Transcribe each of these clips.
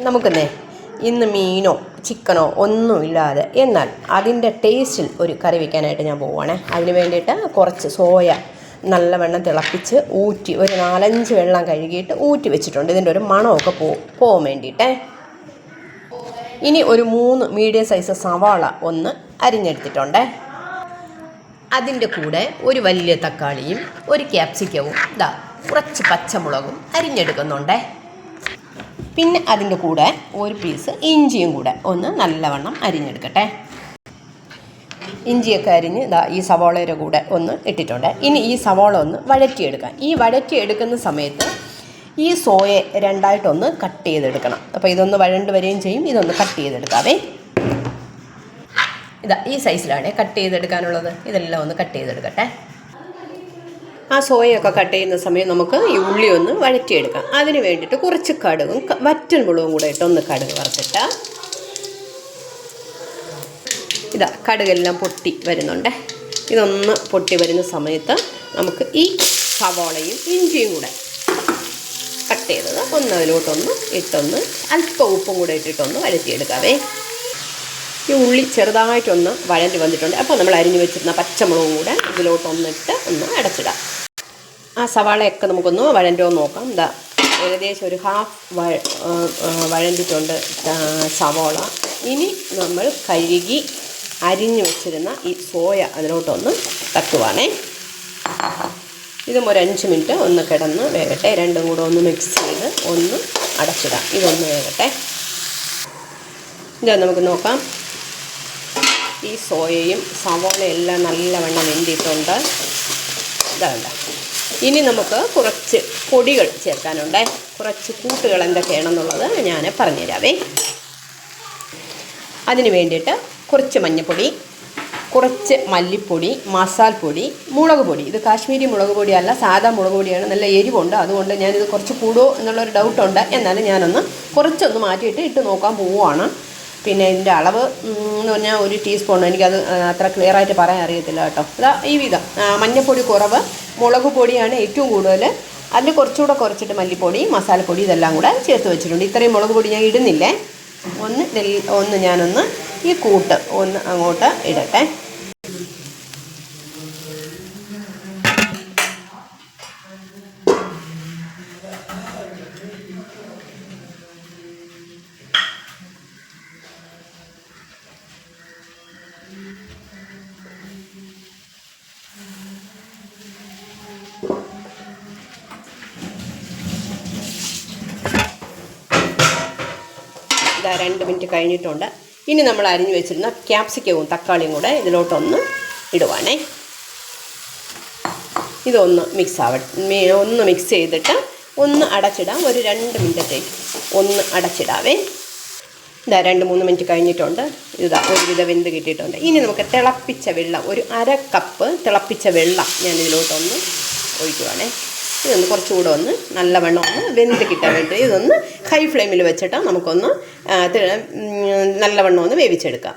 നമുക്കെന്നേ ഇന്ന് മീനോ ചിക്കനോ ഒന്നുമില്ലാതെ എന്നാൽ അതിന്റെ ടേസ്റ്റിൽ ഒരു കറി വയ്ക്കാനായിട്ട് ഞാൻ പോവുകയാണേ അതിന് വേണ്ടിയിട്ട് കുറച്ച് സോയ നല്ല തിളപ്പിച്ച് ഊറ്റി ഒരു നാലഞ്ച് വെള്ളം കഴുകിയിട്ട് ഊറ്റി വെച്ചിട്ടുണ്ട്. ഇതിന്റെ ഒരു മണമൊക്കെ പോ പോകാൻ വേണ്ടിയിട്ടേ. ഇനി ഒരു മൂന്ന് മീഡിയം സൈസ് സവാള ഒന്ന് അരിഞ്ഞെടുത്തിട്ടുണ്ടേ. അതിന്റെ കൂടെ ഒരു വലിയ തക്കാളിയും ഒരു ക്യാപ്സിക്കവും ഇതാ കുറച്ച് പച്ചമുളകും അരിഞ്ഞെടുക്കുന്നുണ്ടേ. പിന്നെ അതിന്റെ കൂടെ ഒരു പീസ് ഇഞ്ചിയും കൂടെ ഒന്ന് നല്ലവണ്ണം അരിഞ്ഞെടുക്കട്ടെ. ഇഞ്ചിയൊക്കെ അരിഞ്ഞ് ഇതാ ഈ സവാളയുടെ കൂടെ ഒന്ന് ഇട്ടിട്ടുണ്ട്. ഇനി ഈ സവാള ഒന്ന് വഴറ്റിയെടുക്കാം. ഈ വഴറ്റിയെടുക്കുന്ന സമയത്ത് ഈ സോയെ രണ്ടായിട്ടൊന്ന് കട്ട് ചെയ്തെടുക്കണം. അപ്പോൾ ഇതൊന്ന് വഴണ്ട് വരികയും ചെയ്യും. ഇതൊന്ന് കട്ട് ചെയ്തെടുക്കാവേ. ഇതാ ഈ സൈസിലാണ് കട്ട് ചെയ്തെടുക്കാനുള്ളത്. ഇതെല്ലാം ഒന്ന് കട്ട് ചെയ്തെടുക്കട്ടെ. ആ സോയയൊക്കെ കട്ട് ചെയ്യുന്ന സമയം നമുക്ക് ഈ ഉള്ളി ഒന്ന് വഴറ്റിയെടുക്കാം. അതിന് വേണ്ടിയിട്ട് കുറച്ച് കടുകും വറ്റൽ മുളകും കൂടെ ഇട്ട് ഒന്ന് കടുക് വറുത്തിട്ട്. ഇതാ കടുകെല്ലാം പൊട്ടി വരുന്നുണ്ട്. ഇതൊന്ന് പൊട്ടി വരുന്ന സമയത്ത് നമുക്ക് ഈ സവാളയും ഇഞ്ചിയും കൂടെ കട്ട് ചെയ്തത് ഒന്ന് അതിലോട്ടൊന്ന് ഇട്ടൊന്ന് അല്പം ഉപ്പും കൂടെ ഇട്ടിട്ടൊന്ന് വഴറ്റിയെടുക്കാവേ. ഈ ഉള്ളി ചെറുതായിട്ടൊന്ന് വഴഞ്ഞ് വന്നിട്ടുണ്ട്. അപ്പോൾ നമ്മൾ അരിഞ്ഞു വെച്ചിരുന്ന പച്ചമുളകും കൂടെ ഇതിലോട്ടൊന്നിട്ട് ഒന്ന് അടച്ചിടാം. ആ സവാളയൊക്കെ നമുക്കൊന്ന് വഴണ്ടോ നോക്കാം. എന്താ ഏകദേശം ഒരു ഹാഫ് വഴഞ്ഞിട്ടുണ്ട് സവാള. ഇനി നമ്മൾ കഴുകി അരിഞ്ഞു വെച്ചിരുന്ന ഈ സോയ അതിലോട്ടൊന്ന് തട്ടുവാണേ. ഇതും ഒരു അഞ്ച് മിനിറ്റ് ഒന്ന് കിടന്ന് വേകട്ടെ. രണ്ടും കൂടെ ഒന്ന് മിക്സ് ചെയ്ത് ഒന്ന് അടച്ചിടാം. ഇതൊന്ന് വേകട്ടെ. ഇത് നമുക്ക് നോക്കാം. ഈ സോയയും സവോളയെല്ലാം നല്ലവണ്ണം വെന്തിയിട്ടുണ്ട് ഇതാണ്ട ഇനി നമുക്ക് കുറച്ച് പൊടികൾ ചേർക്കാനുണ്ട്. കുറച്ച് കൂട്ടുകൾ എന്തൊക്കെയാണെന്നുള്ളത് ഞാൻ പറഞ്ഞുതരാവേ. അതിന് വേണ്ടിയിട്ട് കുറച്ച് മഞ്ഞൾപ്പൊടി കുറച്ച് മല്ലിപ്പൊടി മസാൽപ്പൊടി മുളക് പൊടി ഇത് കാശ്മീരി മുളക് പൊടിയല്ല സാധാ മുളക് പൊടിയാണ് നല്ല എരിവുണ്ട്. അതുകൊണ്ട് ഞാനിത് കുറച്ച് കൂടുമോ എന്നുള്ളൊരു ഡൗട്ടുണ്ട് എന്നാലും ഞാനൊന്ന് കുറച്ചൊന്ന് മാറ്റിയിട്ട് ഇട്ട് നോക്കാൻ പോവുകയാണ് പിന്നെ ഇതിന്റെ അളവ് എന്ന് പറഞ്ഞാൽ ഒരു ടീസ്പൂൺ എനിക്കത് അത്ര ക്ലിയർ ആയിട്ട് പറയാൻ അറിയത്തില്ല കേട്ടോ. അതാ ഈ വിധം. മഞ്ഞൾപ്പൊടി കുറവ് മുളക് പൊടിയാണ് ഏറ്റവും കൂടുതൽ. അതിൽ കുറച്ചുകൂടെ കുറച്ചിട്ട് മല്ലിപ്പൊടി മസാലപ്പൊടി ഇതെല്ലാം കൂടെ ചേർത്ത് വെച്ചിട്ടുണ്ട്. ഇത്രയും മുളക് പൊടി ഞാൻ ഇടുന്നില്ലേ? ഒന്ന് ഒന്ന് ഞാനൊന്ന് ഈ കൂട്ട് ഒന്ന് അങ്ങോട്ട് ഇടട്ടെ. ഇതാ രണ്ട് മിനിറ്റ് കഴിഞ്ഞിട്ടുണ്ട്. ഇനി നമ്മൾ അരിഞ്ഞു വെച്ചിരുന്ന ക്യാപ്സിക്കവും തക്കാളിയും കൂടെ ഇതിലോട്ടൊന്ന് ഇടുവാണേ. ഇതൊന്ന് മിക്സ് ആവട്ടെ ഒന്ന് മിക്സ് ചെയ്തിട്ട് ഒന്ന് അടച്ചിടാം. ഒരു രണ്ട് മിനിറ്റത്തേക്ക് ഒന്ന് അടച്ചിടാവേ. ഇതാ രണ്ട് മൂന്ന് മിനിറ്റ് കഴിഞ്ഞിട്ടുണ്ട്. ഇതാ ഒരുവിധ വെന്ത് കിട്ടിയിട്ടുണ്ട്. ഇനി നമുക്ക് തിളപ്പിച്ച വെള്ളം ഒരു അര കപ്പ് തിളപ്പിച്ച വെള്ളം ഞാൻ ഇതിലോട്ടൊന്ന് ഒഴിക്കുവാണേ. ഇതൊന്ന് കുറച്ചുകൂടെ ഒന്ന് നല്ലവണ്ണം ഒന്ന് വെന്ത് കിട്ടാൻ വേണ്ടി ഇതൊന്ന് ഹൈ ഫ്ലെയിമിൽ വെച്ചിട്ട് നമുക്കൊന്ന് നല്ലവണ്ണം ഒന്ന് വേവിച്ചെടുക്കാം.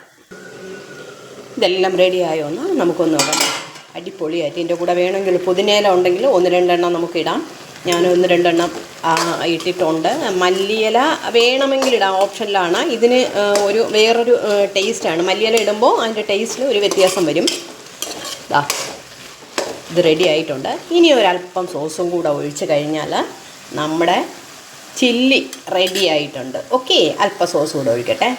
ഇതെല്ലാം റെഡിയായോ ആയോന്ന് നമുക്കൊന്ന് നോക്കാം. അടിപൊളിയായിട്ട് ഇതിന്റെ കൂടെ വേണമെങ്കിൽ പുതിനയില ഉണ്ടെങ്കിൽ ഒന്ന് രണ്ടെണ്ണം നമുക്ക് ഇടാം. ഞാൻ ഒന്ന് രണ്ടെണ്ണം ഇട്ടിട്ടുണ്ട്. മല്ലിയില വേണമെങ്കിൽ ഇടാം. ഓപ്ഷനിലാണ് ഇതിന് ഒരു വേറൊരു ടേസ്റ്റാണ് മല്ലിയില ഇടുമ്പോൾ അതിന്റെ ടേസ്റ്റിൽ ഒരു വ്യത്യാസം വരും. ഇത് റെഡി ആയിട്ടുണ്ട്. ഇനി ഒരല്പം സോസും കൂടെ ഒഴിച്ച് കഴിഞ്ഞാൽ നമ്മുടെ ചില്ലി റെഡി ആയിട്ടുണ്ട്. ഓക്കെ അല്പം സോസ് കൂടെ ഒഴിക്കട്ടെ.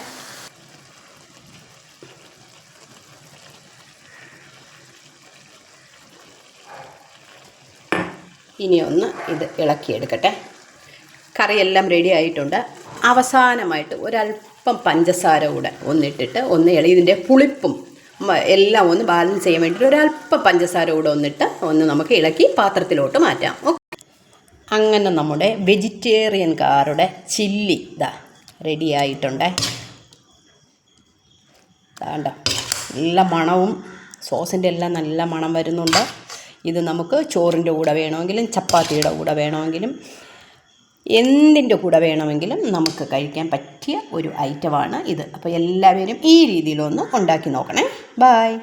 ഇനി ഒന്ന് ഇത് ഇളക്കിയെടുക്കട്ടെ. കറിയെല്ലാം റെഡി ആയിട്ടുണ്ട്. അവസാനമായിട്ട് ഒരല്പം പഞ്ചസാര കൂടെ ഒന്നിട്ടിട്ട് ഒന്ന് ഇള പുളിപ്പും എല്ലാം ഒന്ന് ബാലൻസ് ചെയ്യാൻ വേണ്ടിയിട്ട് ഒരല്പം പഞ്ചസാര കൂടെ ഒന്നിട്ട് ഒന്ന് നമുക്ക് ഇളക്കി പാത്രത്തിലോട്ട് മാറ്റാം. അങ്ങനെ നമ്മുടെ വെജിറ്റേറിയൻ കാറുടെ ചില്ലി ഇതാ റെഡി ആയിട്ടുണ്ട്. വേണ്ട നല്ല മണവും സോസിന്റെ എല്ലാം നല്ല മണം വരുന്നുണ്ട്. ഇത് നമുക്ക് ചോറിന്റെ കൂടെ വേണമെങ്കിലും ചപ്പാത്തിയുടെ കൂടെ വേണമെങ്കിലും എന്തിന്റെ കൂടെ വേണമെങ്കിലും നമുക്ക് കഴിക്കാൻ പറ്റിയ ഒരു ഐറ്റമാണ് ഇത്. അപ്പോൾ എല്ലാവരും ഈ രീതിയിലൊന്ന് ഉണ്ടാക്കി നോക്കണേ. ബായ്